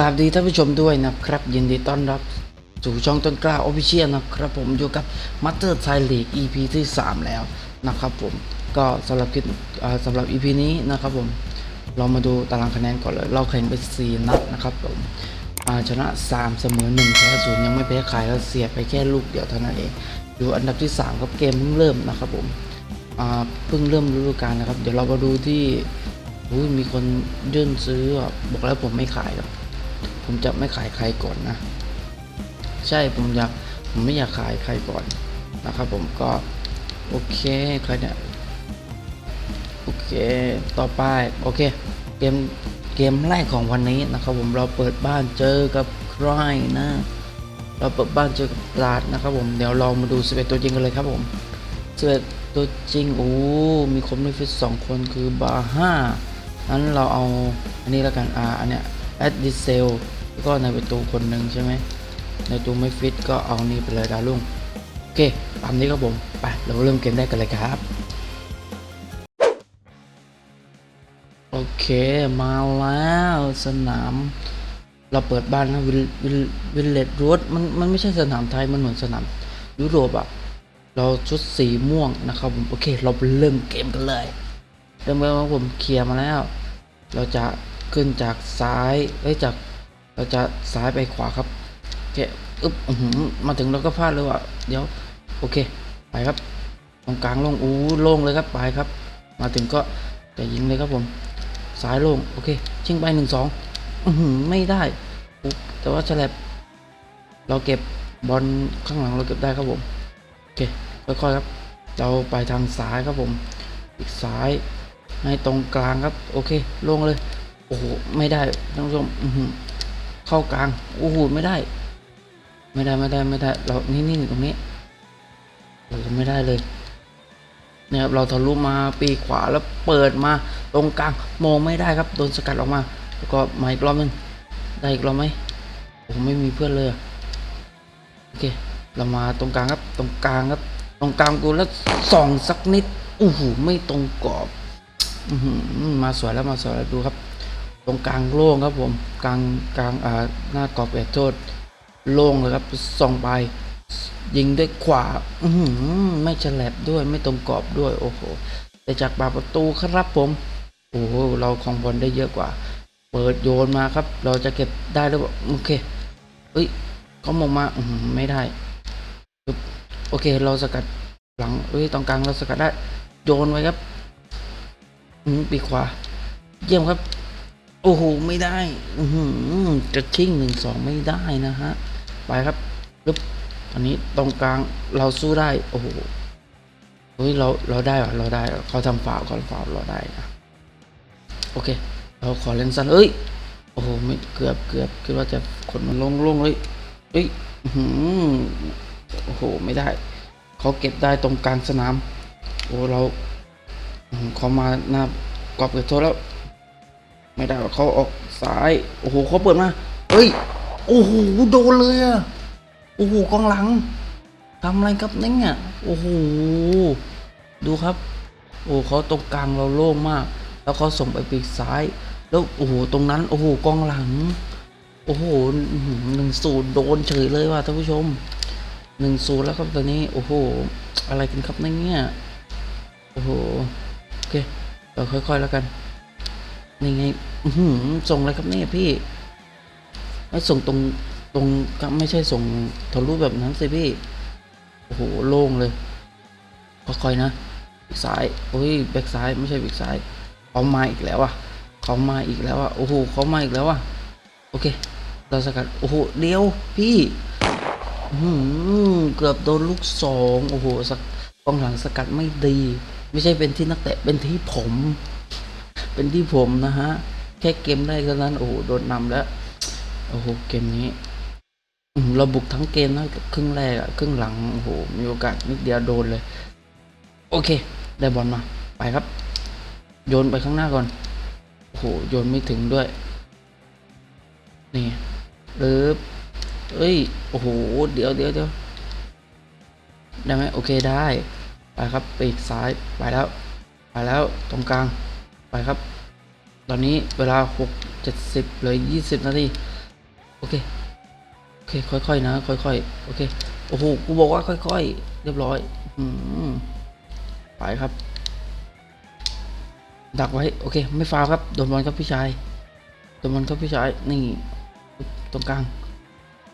ราบดีท่านผู้ชมด้วยนะครับยินดีต้อนรับสู่ช่องต้นกล้าออฟฟิเชียลนะครับผมอยู่กับมัตเตอร์ไทยลีก EP ที่ 3 แล้วนะครับผมก็สำหรับคลิปสำหรับ EP นี้นะครับผมเรามาดูตารางคะแนนก่อนเลย เราแข่งไป 4 นัดนะครับผมชนะ 3 เสมอ1แพ้ศูนย์ยังไม่แพ้ใครแล้วเสียไปแค่ลูกเดียวเท่านั้นเองอยู่อันดับที่ 3 ครับเกมเพิ่งเริ่มนะครับผมเพิ่งเริ่มฤดูกาลนะครับ เดี๋ยวเรามาดูที่มีคนยื่นซื้อบอกแล้วผมไม่ขายครับ ผมจะไม่ขายใครก่อนนะ ใช่ผมอยากผมไม่อยากขายใครก่อนนะครับผมก็โอเคใครเนี่ยโอเคต่อไปโอเคเกมเกมแรกของวันนี้นะครับผมเราเปิดบ้านเจอกับใครนะ เราเปิดบ้านเจอกับตราดนะครับผมเดี๋ยวเรามาดู11ตัวจริงกันเลยครับผม11ตัวจริงโอ้มีคนไม่ฟิตสองคนคือบาห้านั้นเราเอาอันนี้แล้วกันอ่าอันเนี้ยแอดดิเซล แล้วก็ในประตูคนหนึ่งใช่ไหมในตัวไม่ฟิตก็เอานี่ไปเลยดาวรุ่งโอเคตามนี้ครับผมไปเราเริ่มเกมได้กันเลยครับ โอเคมาแล้วสนาม เราเปิดบ้านนะวิลวิลวิลเลตรูดมันมันไม่ใช่สนามไทยมันเหมือนสนามยุโรปอะเราชุดสีม่วงนะครับผมโอเค เราเริ่มเกมกันเลย เริ่มเริ่มผมเคลียร์มาแล้ว เราจะขึ้นจากซ้ายเอ้ยจาก เราจะซ้ายไปขวาครับโอเคอึ๊บอื้อหือมาถึงเราก็พลาดเลยว่ะเดี๋ยวโอเคไปครับ ตรงกลางโล่งอู้โล่งเลยครับไปครับ มาถึงก็จะยิงเลยครับผมซ้ายโล่งโอเค ชิงไปหนึ่งสองอือหือไม่ได้แต่ว่าฉลับเราเก็บบอลข้างหลังเราเก็บได้ครับผมโอเคค่อยๆครับ เราไปทางซ้ายครับผม อีกซ้ายให้ตรงกลางครับ โอเคลงเลย โอ้โหไม่ได้ท่านผู้ชมอือหือ เข้ากลาง โอ้โห ไม่ได้ ไม่ได้ไม่ได้ไม่ได้ เรา นี่นี่ตรงนี้โอ้โหไม่ได้เลยนี่ยครับเราทะลุมาปีขวาแล้วเปิดมาตรงกลางมองไม่ได้ครับโดนสกัดออกมา แล้วก็มาอีกรอบหนึงได้อีกรอบไหมผมไม่มีเพื่อนเลยโอเคเรามาตรงกลางครับตรงกลางครับ ตรงกลางกูแล้วส่องสักนิดโอู้หูไม่ตรงกรอบอืมาสวยแล้วมาสวยแล้วดูครับ รงกลางโล่งครับผมกลางกลางอ่าหน้ากรอบเอ็ดโทษโล่งเลยครับส่องไปยิงด้วยขวาอืไม่ฉลับด้วยไม่ตรงกรอบด้วยโอ้โหแต่จากปากประตูครับผมโอ้โหเราของบอลได้เยอะกว่า เปิดโยนมาครับ เราจะเก็บได้หรือเปล่าโอเคเฮ้ยเขามองมาอืไม่ได้โอเค เราสกัดหลังเฮ้ยตรงกลางเราสกัดได้โยนไว้ครับอืมปีขวา เยี่ยมครับ โอ้โห ไม่ได้ อืจะชิ่งหนึ่งสองไม่ได้นะฮะ ไปครับปึ๊บอันนี้ตรงกลางเราสู้ได้ โอ้โหเฮ้ยเราเราได้เหรอเราได้เขาทำฝาวเขาทำฝาวเราได้นะโอเค เราขอเล่นสั้นเอ้ยโอ้โหไม่เกือบเกือบคิดว่าจะขนมันลงลงเลยเฮ้ยหือโอ้โหไม่ได้เขาเก็บได้ตรงกลางสนาม โอ้เราอื้อหือเขามาหน้ากรอบเกิดโทษแล้ว ไม่ได้เขาออกซ้าย โอ้โหเขาเปิดมาเฮ้ย โอ้โห โดนเลยอะโอ้โห กองหลังทำอะไรครับเนี่ยโอ้โห ดูครับ โอ้เขาตรงกลางเราโล่งมาก แล้วเขาส่งไปปีกซ้าย แล้วโอ้โห ตรงนั้น โอ้โห กองหลัง โอ้โหหนึ่งศูนย์โดนเฉยเลยว่ะท่านผู้ชมหนึ่งศูนย์แล้วครับตอนนี้ โอ้โห อะไรกันครับเนี่ย โอ้โห โอเคเราค่อยๆแล้วกัน นี่ไงหืส่งอะไรครับเนี่ยพี่ไม่ส่งตรงตรงก็ไม่ใช่ส่งทะลุแบบนั้นสิพี่ โอ้โหโล่งเลยค่อยๆนะอีกซ้ายโอ้ยแบ็กซ้ายไม่ใช่แบกซ้ายเขามาอีกแล้วอะเขามาอีกแล้วอะโอ้โหเขามาอีกแล้วอะโอเค เราสกัดโอ้โหเดียวพี่อื้อหือเกือบโดนลูกสองโอ้โหสกกองหลังสกัดไม่ดี ไม่ใช่เป็นที่นักเตะเป็นที่ผม เป็นที่ผมนะฮะ แค่เกมได้เท่านั้น โอ้โห โดนนำแล้ว โอ้โห เกมนี้ เราบุกทั้งเกมนะครึ่งแรกอะครึ่งหลัง โอ้โห มีโอกาสนิดเดียวโดนเลย โอเค ได้บอลมา ไปครับ โยนไปข้างหน้าก่อน โอ้โห โยนไม่ถึงด้วย นี่เออเอ้ย โอ้โห เดี๋ยวเดี๋ยวเดี๋ยวได้ไหมโอเคได้ ไปครับปีกซ้าย ไปแล้ว ไปแล้ว ตรงกลาง ไปครับ ตอนนี้เวลาหกเจ็ดสิบเลยยี่สิบนาที โอเค โอเค ค่อยๆนะ ค่อยๆ โอเค โอ้โห กูบอกว่าค่อยๆ เรียบร้อย อืมไปครับ ดักไว้ โอเค ไม่ฟาวครับ โดนบอลครับพี่ชาย โดนบอลครับพี่ชาย นี่ ตรงกลาง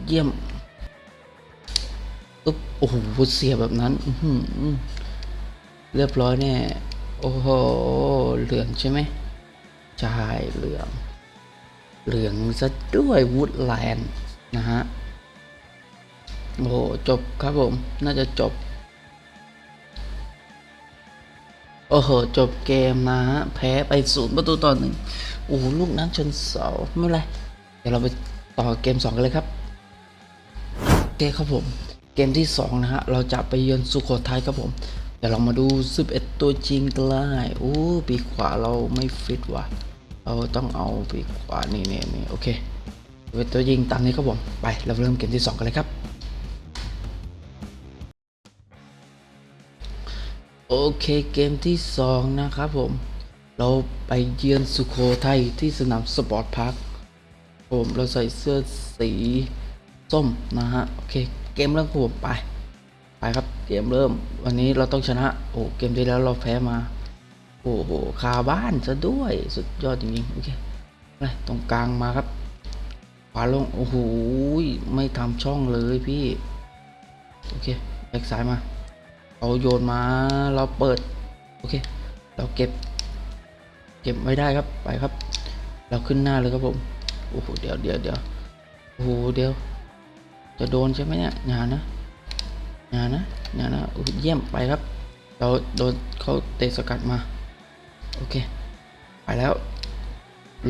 เยี่ยมอึ๊บโอ้โหเสียแบบนั้น อืเรียบร้อยแน่ โอ้โห เหลืองใช่ไหมใช่เหลือง เหลืองซะด้วยวูดแลนด์นะฮะ โอ้โห จบครับผม น่าจะจบ โอ้โห จบเกมนะฮะ แพ้ไปศูนย์ประตูต่อหนึ่งโอ้โหลูกนั้นชนเสา ไม่ไร เดี๋ยวเราไปต่อเกม2กันเลยครับโอเคครับผม เกมที่2นะฮะ เราจะไปเยือนสุโขทัยครับผม เดี๋ยวเรามาดู11ตัวจริงกันเลยโอ้ปีกขวาเราไม่ฟิตว่ะ เราต้องเอาปีกขวานี่นี่นี่โอเค11ตัวยิงตามนี้ครับผมไปเราเริ่มเกมที่ 2 กันเลยครับ โอเคเกมที่ 2 นะครับผม เราไปเยือนสุโขทัยที่สนามสปอร์ตพาร์คผมเราใส่เสื้อสีส้มนะฮะ โอเค เกมเริ่มครับผมไป ไปครับเกมเริ่ม วันนี้เราต้องชนะ โอ้เกมที่แล้วเราแพ้มา โอ้โหคาบ้านซะด้วยสุดยอดจริงๆโอเคไปตรงกลางมาครับขวาลงโอ้โหไม่ทำช่องเลยพี่โอเคแบกซ้ายมาเอาโยนมาเราเปิดโอเค เราเก็บ เก็บไม่ได้ครับไปครับ เราขึ้นหน้าเลยครับผมโอ้โหเดี๋ยวเดี๋ยวเดี๋ยวโอ้โหเดี๋ยว จะโดนใช่ไหมเนี่ยอย่านะ อย่านะอย่านะโอ้โหเยี่ยมไปครับ เราโดนเขาเตะสกัดมา โอเค ไปแล้ว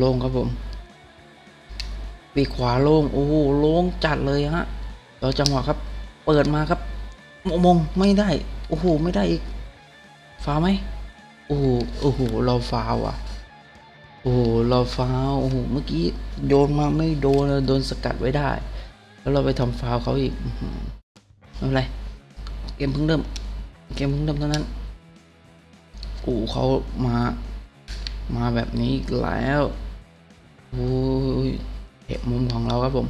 ลงครับผมปีขวาโล่งโอ้โหโล่งจัดเลยฮะเราจังหวะครับ เปิดมาครับมงมงไม่ได้ โอ้โห ไม่ได้อีกฟาวไหมโอ้โหโอ้โห เราฟาวอะ โอ้โห เราฟาวโอ้โห เมื่อกี้โยนมาไม่โดน โดนสกัดไว้ได้ แล้วเราไปทำฟาวเขาอีกอื้อหือไม่เป็นไร เกมเพิ่งเริ่ม เกมเพิ่งเริ่มเท่านั้นโอ้เขามา มาแบบนี้อีกแล้วโอ้ยเห็บมุมของเราครับผม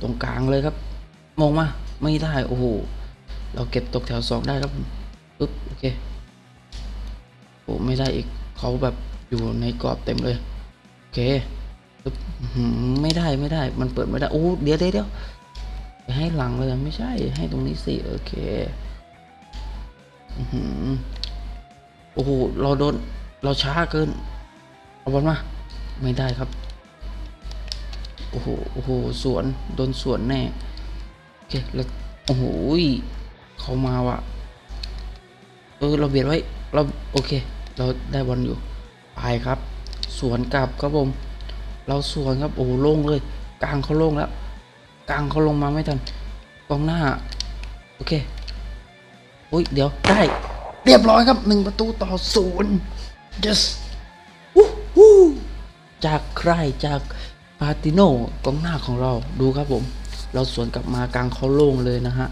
ตรงกลางเลยครับ มองมา ไม่ได้โอ้โห เราเก็บตกแถวสองได้ครับผมปึ๊บโอเคโอ้ไม่ได้อีกเขาแบบอยู่ในกรอบเต็มเลย โอเคปึ๊บหือไม่ได้ไม่ได้ มันเปิดไม่ได้ โอ้เดี๋ยวเดี๋ยวเดี๋ยวให้หลังเลยไม่ใช่ให้ตรงนี้สิโอเค โอ้โห เราโดน เราช้าเกิน เอาบอลมา ไม่ได้ครับ โอ้โห โอ้โห สวน โดนสวนแน่ โอเค แล้ว โอ้โห เขามาว่ะ เออ เราเบียดไว้ เรา โอเค เราได้บอลอยู่ ไปครับ สวนกลับครับผม เราสวนครับ โอ้โห โล่งเลย กลางเขาโล่งแล้ว กลางเขาลงมาไม่ทัน กองหน้า โอเค อุ้ยเดี๋ยวได้ เรียบร้อยครับหนึ่งประตูต่อศูนย์ yes วู้ฮู้จากใครจากปาติโนกองหน้าของเราดูครับผม เราสวนกลับมากลางเขาโล่งเลยนะฮะ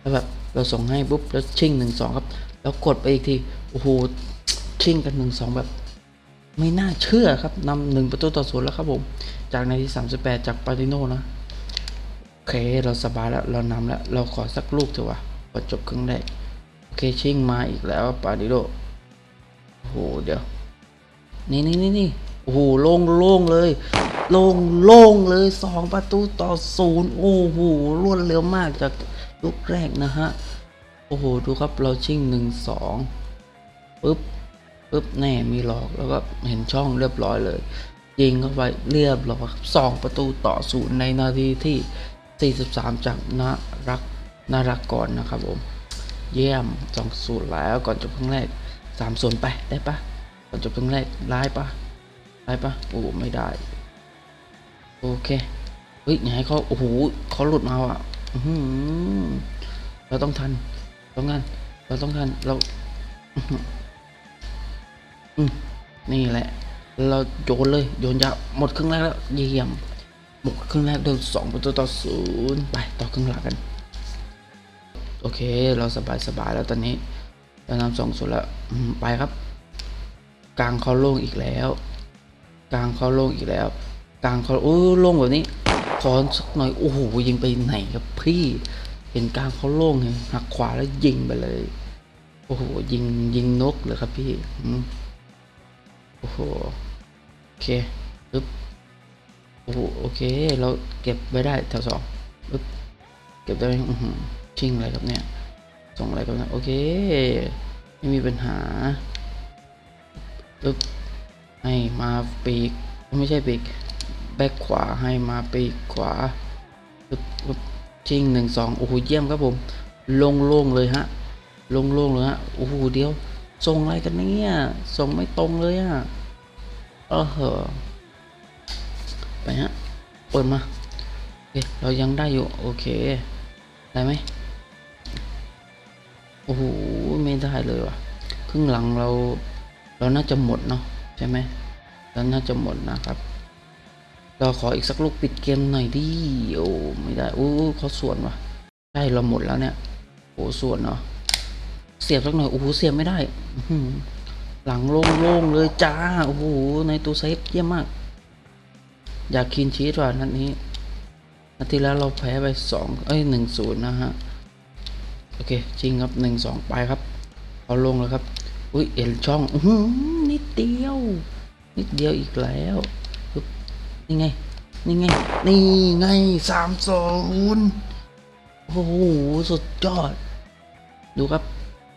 แล้วแบบเราส่งให้ปุ๊บแล้วชิ่งหนึ่งสองครับ แล้วกดไปอีกทีโอ้โหชิ่งกันหนึ่งสองแบบ ไม่น่าเชื่อครับนำหนึ่งประตูต่อศูนย์แล้วครับผม จากในที่สามสิบแปดจากปาติโนนะโอเคเราสบายแล้วเรานำแล้วเราขอสักลูกเถอะวะพอจบครึ่งแรกโอ เคชิ่งมาอีกแล้วปาติโนโอ้โหเดี๋ยว นี่นี่นี่นี่โอ้โหโล่งโล่งเลย โล่งโล่งเลยสองประตูต่อศูนย์โอ้โหรวดเร็วมากจากลูกแรกนะฮะ โอ้โห ดูครับเราชิ่งหนึ่งสองปึ๊บปึ๊บแน่มีหลอกแล้วก็เห็นช่องเรียบร้อยเลยยิงเข้าไปเรียบร้อยสองประตูต่อศูนย์ในนาทีที่ 43 จากนารักนารักก่อนนะครับผม เยี่ยมสองศูนย์แล้วก่อนจบครึ่งแรกสามศูนย์ไปได้ปะก่อนจบครึ่งแรกได้ปะได้ปะโอ้ไม่ได้ โอเคเฮ้ยอย่าให้เขาโอ้โหเขาหลุดมาว่ะเราต้องทันต้องทันเราต้องทันเราอื้อหืออืมนี่แหละ เราโยนเลยโยนยาวหมดครึ่งแรกแล้วเยี่ยมหมดครึ่งแรกโดนสองประตูต่อศูนย์ไปต่อครึ่งหลังกัน โอเค เราสบายสบายแล้วตอนนี้เรานำสองศูนย์แล้วไปครับ กลางเขาโล่งอีกแล้ว กลางเขาโล่งอีกแล้ว กลางเขาโอ้โล่งแบบนี้ขอสักหน่อยโอ้โหยิงไปไหนครับพี่เห็นกลางเขาโล่งเลยหักขวาแล้วยิงไปเลย โอ้โหยิงยิงนกเลยครับพี่อืมโอ้โหโอเคปึ๊บโอ้โหโอเค เราเก็บไว้ได้แถวสองปึ๊บเก็บได้ไหมอือ ชิงอะไรครับเนี่ย ส่งอะไรครับเนี่ยโอเค ไม่มีปัญหาปึ๊บให้มาปีก ไม่ใช่ปีก แบ็คขวาให้มาปีกขวาปึ๊บปึ๊บชิงหนึ่งสองโอ้โหเยี่ยมครับผม โล่งๆเลยฮะ โล่งๆเลยฮะ โอ้โหเดียว ส่งอะไรกันเนี่ย ส่งไม่ตรงเลยอะเออเหอะไปฮะเปิดมา โอเค เรายังได้อยู่ โอเค ได้ไหม โอ้โหไม่ได้เลยว่ะครึ่งหลังเรา เราน่าจะหมดเนาะใช่ไหมเราน่าจะหมดนะครับ เราขออีกสักลูกปิดเกมหน่อยดิโอ้ไม่ได้โอ้เขาส่วนว่ะใช่เราหมดแล้วเนี่ยโอ้ส่วนเนาะเสียบสักหน่อยโอ้โหเสียบไม่ได้หลังโล่งๆเลยจ้าโอ้โหในตัวเซฟเยี่ยมมาก อยากคินชีสว่ะนัดนี้นาทีแล้วเราแพ้ไปสองเอ้ยหนึ่งศูนย์นะฮะ โอเคจริงครับหนึ่งสองไปครับเอาลงแล้วครับ อุ้ยเอ็นช่องอืนิดเดียว นิดเดียวอีกแล้วปึ๊บนี่ไง นี่ไง นี่ไงสามสองโอ้โห สุดยอด ดูครับ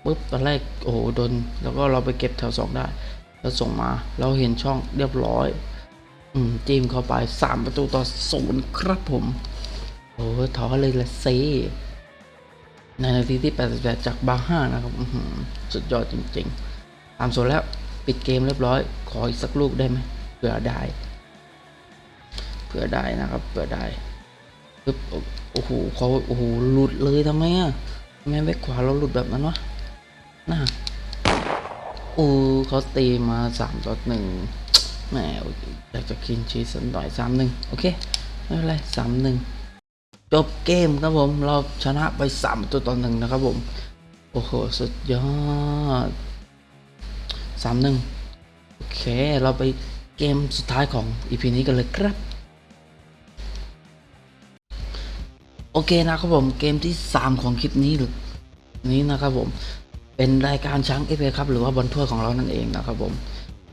ปึ๊บตอนแรกโอ้โหโดน แล้วก็เราไปเก็บแถวสองได้แล้วส่งมา เราเห็นช่องเรียบร้อย อืมจิ้มเข้าไปสามประตูต่อศูนย์ครับผม โอ้ท้อเลยละเซี ในนาทีที่ 88 จากบาห้านะครับสุดยอดจริงๆตามส่วนแล้วปิดเกมเรียบร้อย ขออีกสักลูกได้ไหมเผื่อได้ เผื่อได้นะครับ เผื่อได้ปึ๊บโอ้โหเขาโอ้โหหลุดเลยทำไมอะทำไมแบ็คขวาเราหลุดแบบนั้นวะน่าโอ้เขาตีมาสามต่อหนึ่งแหมอยากจะคินชีสสักหน่อยสามหนึ่งโอเคไม่เป็นไรสามหนึ่ง จบเกมครับผม เราชนะไปสามตัวต่อหนึ่งนะครับผม โอ้โห สุดยอดสามหนึ่งโอเค เราไปเกมสุดท้ายของอีพีนี้กันเลยครับ โอเคนะครับผม เกมที่ 3 ของคลิปนี้หรือนี้นะครับผม เป็นรายการช้างเอฟเอครับ หรือว่าบอลถ้วยของเรานั่นเองนะครับผม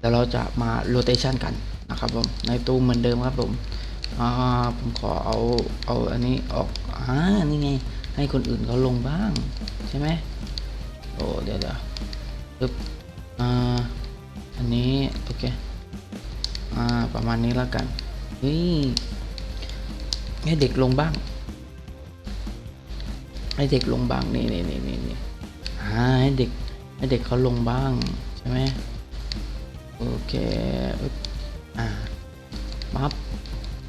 แล้วเราจะมาโรเตชันกันนะครับผม ในตู้เหมือนเดิมครับผม อ่าผมขอเอาเอาอันนี้ออกอ่านี่ไง ให้คนอื่นเขาลงบ้างใช่ไหมโอ้เดี๋ยวเดี๋ยวปึ๊บอ่าอันนี้โอเคอ่าประมาณนี้แล้วกันเฮ้ยให้เด็กลงบ้าง ให้เด็กลงบ้างนี่นี่นี่นี่นี่ให้เด็กให้เด็กเขาลงบ้างใช่ไหมโอเคอึ๊บอ่ามับ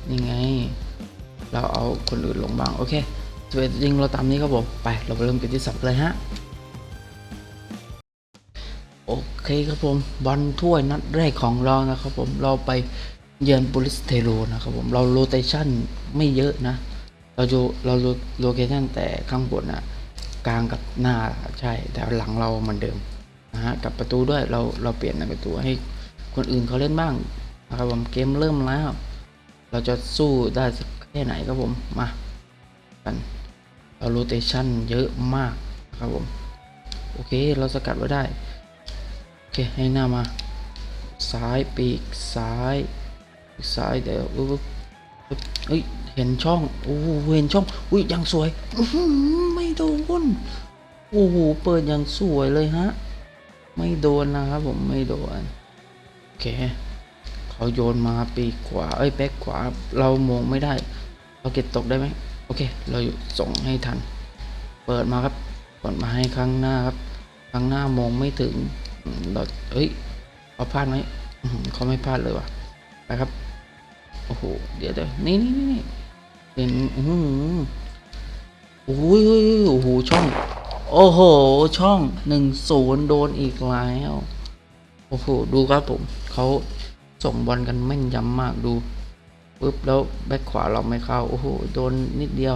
นี่ไง เราเอาคนอื่นลงบ้าง โอเคสเวตจริงเราตามนี้ครับผม ไป เราไปเริ่มเกมที่สับเลยฮะ โอเคครับผม บอลถ้วยนัดแรกของเรานะครับผม เราไปเยือนบุริสเทโรนะครับผม เราโรเตชันไม่เยอะนะ เราดูเราโลเคชันแต่ข้างบนนะกลางกับหน้าใช่ แต่หลังเราเหมือนเดิมนะฮะ กับประตูด้วย เราเราเปลี่ยนประตูให้คนอื่นเขาเล่นบ้างนะครับผม เกมเริ่มแล้ว เราจะสู้ได้สักแค่ไหนครับผมมากันเราโรเตชันเยอะมากครับผมโอเคเราสกัดไว้ได้โอเคให้หน้ามาซ้ายปีกซ้ายซ้ายเดี๋ยวอุ๊บอุ๊บอุ๊บเฮ้ยเห็นช่องโอ้โหเห็นช่องอุ้ยยังสวยไม่โดนโอ้โหเปิดยังสวยเลยฮะ ไม่โดนนะครับผมไม่โดนโอเค เขาโยนมาปีกขวาเอ้ยแบ็คขวา เรามองไม่ได้ เราเก็บตกได้ไหมโอเค เราส่งให้ทัน เปิดมาครับเปิดมาให้ข้างหน้าครับข้างหน้ามองไม่ถึงเราเฮ้ยเขาพลาดไหมเขาไม่พลาดเลยว่ะไปครับโอ้โหเดี๋ยวเดี๋ยวนี่นี่นี่เห็นอือหือโอ้ยโอ้โหช่อง โอ้โห ช่องหนึ่งศูนย์โดนอีกแล้ว โอ้โห ดูครับผมเขา ส่งบอลกันแม่นยำมากดูปุ๊บแล้วแบ็คขวาเราไม่เข้า โอ้โห โดนนิดเดียว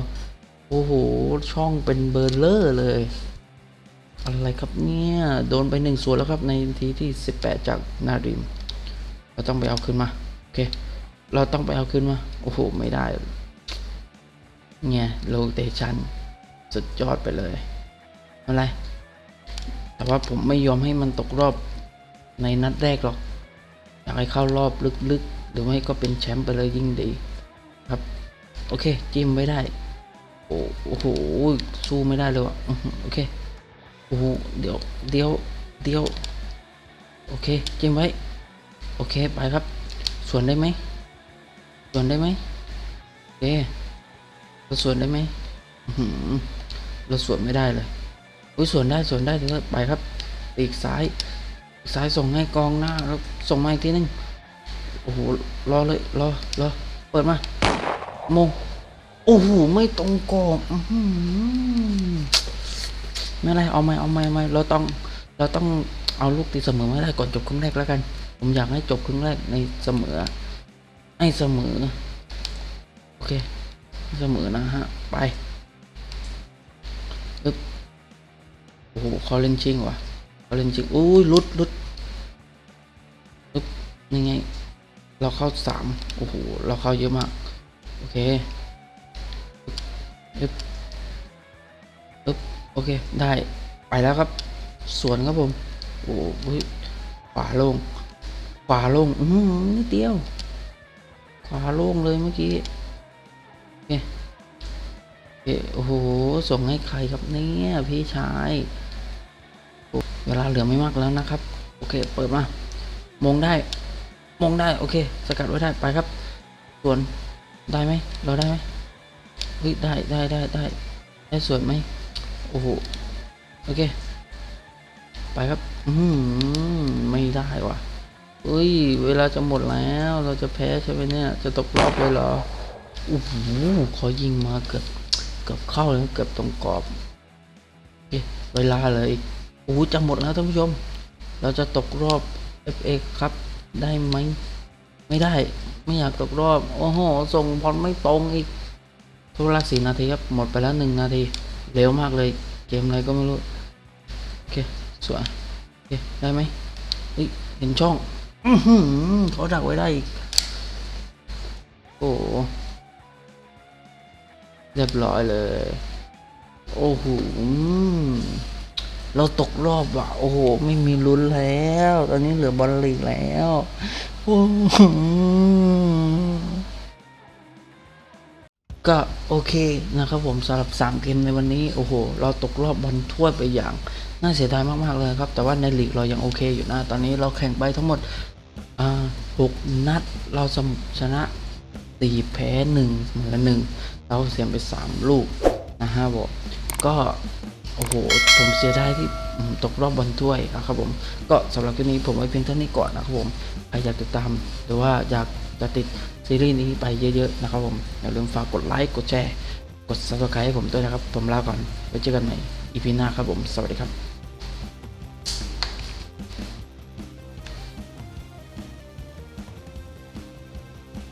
โอ้โห ช่องเป็นเบอร์เลอร์เลย อะไรครับเนี่ย โดนไปหนึ่งส่วนแล้วครับในทีที่ 18 จากนาริม เราต้องไปเอาขึ้นมา โอเค เราต้องไปเอาขึ้นมา โอ้โห ไม่ได้ เนี่ยโลเตชันสุดยอดไปเลยไม่เป็นไร แต่ว่าผมไม่ยอมให้มันตกรอบในนัดแรกหรอก อยากให้เข้ารอบลึกๆ หรือไม่ก็เป็นแชมป์ไปเลยยิ่งดีครับ โอเค จิ้มไว้ได้ โอ้โห สู้ไม่ได้เลยว่ะโอเค โอ้โห เดี๋ยว เดี๋ยว เดี๋ยว โอเค จิ้มไว้ โอเค ไปครับ ส่วนได้ไหม ส่วนได้ไหมโอเคเราส่วนได้ไหมเราส่วนไม่ได้เลยอุ้ยส่วนได้ส่วนได้เถอะไปครับปีกซ้าย ปีกซ้ายส่งให้กองหน้าแล้วส่งมาอีกทีนึงโอ้โหรอเลยรอรอเปิดมาโมโอ้โหไม่ตรงกรอบอื้อหือไม่ไรเอาไม่เอาไม่ไม่เราต้อง เราต้องเอาลูกตีเสมอไม่ได้ก่อนจบครึ่งแรกแล้วกัน ผมอยากให้จบครึ่งแรกในเสมอให้เสมอโอเคเสมอนะฮะไปโอ้โหคอเลนชิงว่ะ คอเล่นชิงอุ้ยลุดลุดลุดนี่ไง เราเข้าสามโอ้โห เราเข้าเยอะมาก โอเคอึ๊บอึ๊บโอเค ได้ ไปแล้วครับ สวนครับผม โอ้โหขวาลง ขวาลง อืมนิดเดียว ขวาลงเลยเมื่อกี้ โอเคโอเคโอ้โห ส่งให้ใครครับเนี่ยพี่ชาย เวลาเหลือไม่มากแล้วนะครับ โอเค เปิดมามงได้มงได้โอเค สกัดไว้ได้ไปครับ ส่วนได้ไหมเราได้ไหมเฮ้ยได้ได้ได้ได้ได้สวนไหมโอ้โหโอเค ไปครับอืมไม่ได้ว่ะเฮ้ย เวลาจะหมดแล้วเราจะแพ้ใช่ไหมเนี่ย จะตกรอบเลยเหรอโอ้โหขอยิงมาเกือบเกือบเข้าเลยเกือบตรงกรอบโอเคเวลาเลยอ้โหจะหมดแล้วท่านผู้ชม เราจะตกรอบ FA ครับได้ไหมไม่ได้ไม่อยากตกรอบ โอ้โห ส่งบอลไม่ตรงอีกทุกเวลาสี่นาทีครับ หมดไปแล้วหนึ่งนาที เร็วมากเลย เกมอะไรก็ไม่รู้ โอเค สวย โอเค ได้ไหมเห็นช่อง อืเขาดักไว้ได้อีก โอ้เรียบร้อยเลย โอ้โห เราตกรอบว่ะโอ้โห ไม่มีลุ้นแล้ว ตอนนี้เหลือบอลลีกแล้วโอ้โหก็โอเคนะครับผมสำหรับ 3 เกมในวันนี้ โอ้โห เราตกรอบบอลถ้วไปอย่าง น่าเสียดายมาก ๆ เลยครับ แต่ว่าในลีกเรายังโอเคอยู่นะ ตอนนี้เราแข่งไปทั้งหมดหกนัด เราชนะสี่แพ้หนึ่งเสมอหนึ่งเราเสียไปสามลูกนะฮะบอกก็ โอ้โห ผมเสียดายที่ตกรอบบอลถ้วยนะครับผม ก็สำหรับคลิปนี้ผมไว้เพียงเท่านี้ก่อนนะครับผม ใครอยากติดตาม หรือว่าอยากจะติดซีรีส์นี้ไปเยอะๆนะครับผม อย่าลืมฝากกดไลค์ กดแชร์ กด subscribe ให้ผมด้วยนะครับ ผมลาก่อน ไว้เจอกันใหม่ EP หน้าครับผม สวัสดีครับ